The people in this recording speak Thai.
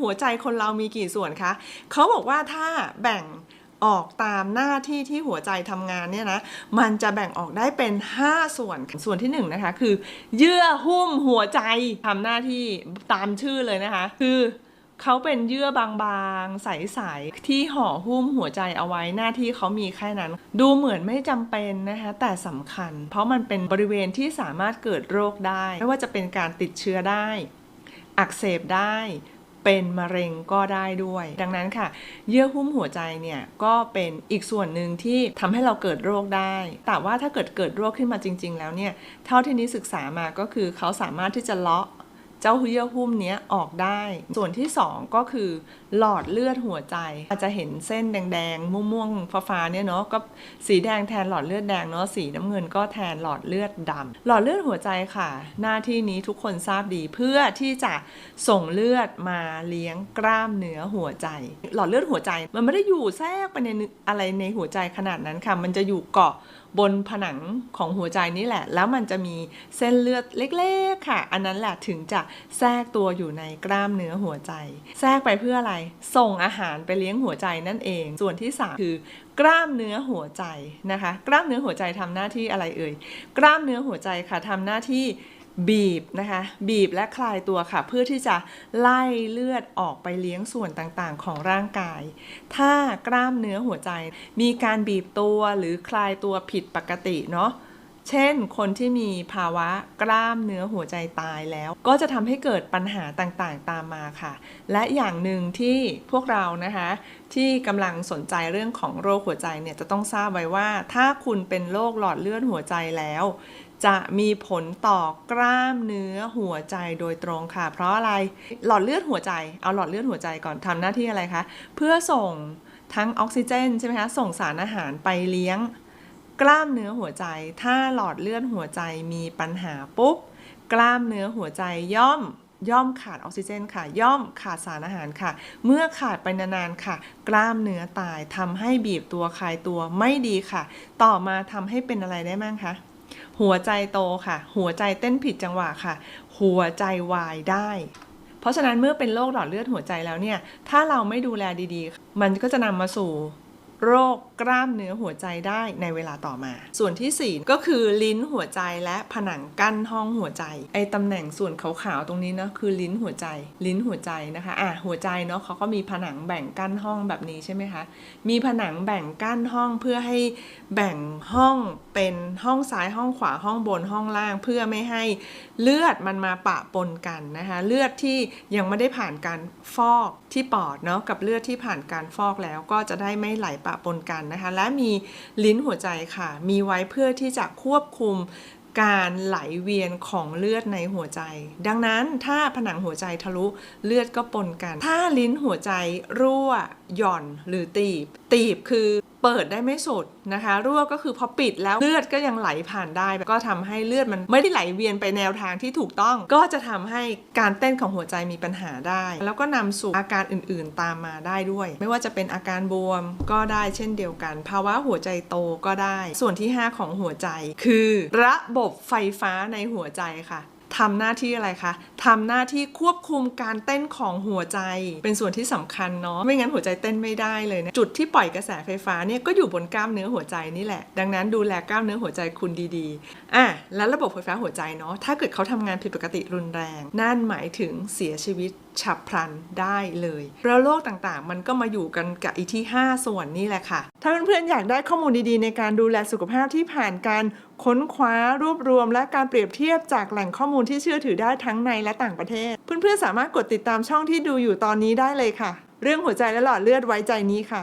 หัวใจคนเรามีกี่ส่วนคะ เขาบอกว่าถ้าแบ่งออกตามหน้าที่ที่หัวใจทำงานเนี่ยนะ มันจะแบ่งออกได้เป็น 5 ส่วน ส่วนที่1นงนะคะคือ เยื่อหุ้มหัวใจทำหน้าที่ตามชื่อเลยนะคะ คือเขาเป็นเยื่อบางๆ ใสๆ ที่ห่อหุ้มหัวใจเอาไว้หน้าที่เขามีแค่นั้น ดูเหมือนไม่จำเป็นนะคะแต่สำคัญ เพราะมันเป็นบริเวณที่สามารถเกิดโรคได้ ไม่ว่าจะเป็นการติดเชื้อได้ อักเสบได้ เป็นมะเร็งก็ได้ด้วย ดังนั้นค่ะ เยื่อหุ้มหัวใจเนี่ยก็เป็นอีกส่วนหนึ่งที่ทำให้เราเกิดโรคได้ แต่ว่าถ้าเกิดเกิดโรคขึ้นมาจริง ๆ แล้วเนี่ย เท่าที่นี้ศึกษามาก็คือเขาสามารถที่จะเลาะ เจ้าเยื่อหุ้มเนี้ยออกได้ ส่วนที่ 2 ก็คือหลอดเลือดหัวใจ อาจจะเห็นเส้นแดงๆ ม่วงๆ ฟ้าๆ เนี่ยเนาะ ก็สีแดงแทนหลอดเลือดแดงเนาะ สีน้ำเงินก็แทนหลอดเลือดดำหลอดเลือดหัวใจค่ะ หน้าที่นี้ทุกคนทราบดีเพื่อที่จะส่งเลือดมาเลี้ยงกล้ามเนื้อหัวใจ หลอดเลือดหัวใจมันไม่ได้อยู่แทรกไปในอะไรในหัวใจขนาดนั้นค่ะ มันจะอยู่เกาะบนผนังของหัวใจนี่แหละ แล้วมันจะมีเส้นเลือดเล็ก ๆ ค่ะ อันนั้นแหละถึงจะแทรกตัวอยู่ในกล้ามเนื้อหัวใจ แทรกไปเพื่ออะไร ส่งอาหารไปเลี้ยงหัวใจนั่นเอง ส่วนที่ 3 คือกล้ามเนื้อหัวใจนะคะ กล้ามเนื้อหัวใจทำหน้าที่อะไรเอ่ย กล้ามเนื้อหัวใจค่ะทำหน้าที่บีบนะคะ บีบและคลายตัวค่ะ เพื่อที่จะไล่เลือดออกไปเลี้ยงส่วนต่างๆ ของร่างกาย ถ้ากล้ามเนื้อหัวใจ มีการบีบตัวหรือคลายตัวผิดปกติเนาะ เช่น คนที่มีภาวะกล้ามเนื้อหัวใจตายแล้ว ก็จะทำให้เกิดปัญหาต่างๆ ตามมาค่ะ และอย่างหนึ่งที่พวกเรานะคะ ที่กำลังสนใจเรื่องของโรคหัวใจเนี่ยจะต้องทราบไว้ว่า ถ้าคุณเป็นโรคหลอดเลือดหัวใจแล้ว จะมีผลต่อกล้ามเนื้อหัวใจโดยตรงค่ะ เพราะอะไรหลอดเลือดหัวใจเอาหลอดเลือดหัวใจก่อนทำหน้าที่อะไรคะเพื่อส่งทั้งออกซิเจนใช่ไหมคะส่งสารอาหารไปเลี้ยง กล้ามเนื้อหัวใจ ถ้าหลอดเลือดหัวใจมีปัญหาปุ๊บ กล้ามเนื้อหัวใจย่อมย่อมขาดออกซิเจนค่ะ ย่อมขาดสารอาหารค่ะ เมื่อขาดไปนานๆค่ะ กล้ามเนื้อตายทำให้บีบตัวคลายตัวไม่ดีค่ะ ต่อมาทำให้เป็นอะไรได้บ้างคะหัวใจโตค่ะ หัวใจเต้นผิดจังหวะค่ะ หัวใจวายได้ เพราะฉะนั้นเมื่อเป็นโรคหลอดเลือดหัวใจแล้วเนี่ย ถ้าเราไม่ดูแลดีๆ มันก็จะนำมาสู่โรค กล้ามเนื้อหัวใจได้ในเวลาต่อมา ส่วนที่ 4 ก็คือลิ้นหัวใจและผนังกั้นห้องหัวใจ ไอตำแหน่งส่วนขาวๆตรงนี้เนาะคือลิ้นหัวใจ ลิ้นหัวใจนะคะอะหัวใจเนาะเขาก็มีผนังแบ่งกั้นห้องแบบนี้ใช่ไหมคะมีผนังแบ่งกั้นห้องเพื่อให้แบ่งห้องเป็นห้องซ้ายห้องขวาห้องบนห้องล่าง เพื่อไม่ให้เลือดมันมาปะปนกันนะคะเลือดที่ยังไม่ได้ผ่านการฟอกที่ปอดเนาะกับเลือดที่ผ่านการฟอกแล้วก็จะได้ไม่ไหลปะปนกันนะคะ และมีลิ้นหัวใจค่ะ มีไว้เพื่อที่จะควบคุมการไหลเวียนของเลือดในหัวใจ ดังนั้นถ้าผนังหัวใจทะลุเลือดก็ปนกัน ถ้าลิ้นหัวใจรั่วหย่อนหรือตีบ ตีบคือ เปิดได้ไม่สุดนะคะรั่วก็คือพอปิดแล้วเลือดก็ยังไหลผ่านได้ ก็ทำให้เลือดมันไม่ได้ไหลเวียนไปแนวทางที่ถูกต้อง ก็จะทำให้การเต้นของหัวใจมีปัญหาได้ แล้วก็นำสู่อาการอื่นๆตามมาได้ด้วย ไม่ว่าจะเป็นอาการบวมก็ได้เช่นเดียวกัน ภาวะหัวใจโตก็ได้ ส่วนที่ 5 ของหัวใจ คือ ระบบไฟฟ้าในหัวใจค่ะ ทำหน้าที่อะไรคะทำหน้าที่ควบคุมการเต้นของหัวใจ เป็นส่วนที่สำคัญเนาะไม่งั้นหัวใจเต้นไม่ได้เลยนะจุดที่ปล่อยกระแสไฟฟ้าเนี่ยก็อยู่บนกล้ามเนื้อหัวใจนี่แหละ ดังนั้นดูแลกล้ามเนื้อหัวใจคุณดีๆอะแล้วระบบไฟฟ้าหัวใจเนาะถ้าเกิดเขาทำงานผิดปกติรุนแรง นั่นหมายถึงเสียชีวิตฉับพลันได้เลยแล้วโรคต่างๆ มันก็มาอยู่กันกับอีที่ 5 ส่วนนี่แหละค่ะ ถ้าเพื่อนๆอยากได้ข้อมูลดีๆ ในการดูแลสุขภาพที่ผ่านการ ค้นคว้ารวบรวม และการเปรียบเทียบจากแหล่งข้อมูลที่เชื่อถือได้ทั้งในและต่างประเทศ เพื่อนๆสามารถกดติดตามช่องที่ดูอยู่ตอนนี้ได้เลยค่ะ เรื่องหัวใจและหลอดเลือดไว้ใจนี้ค่ะ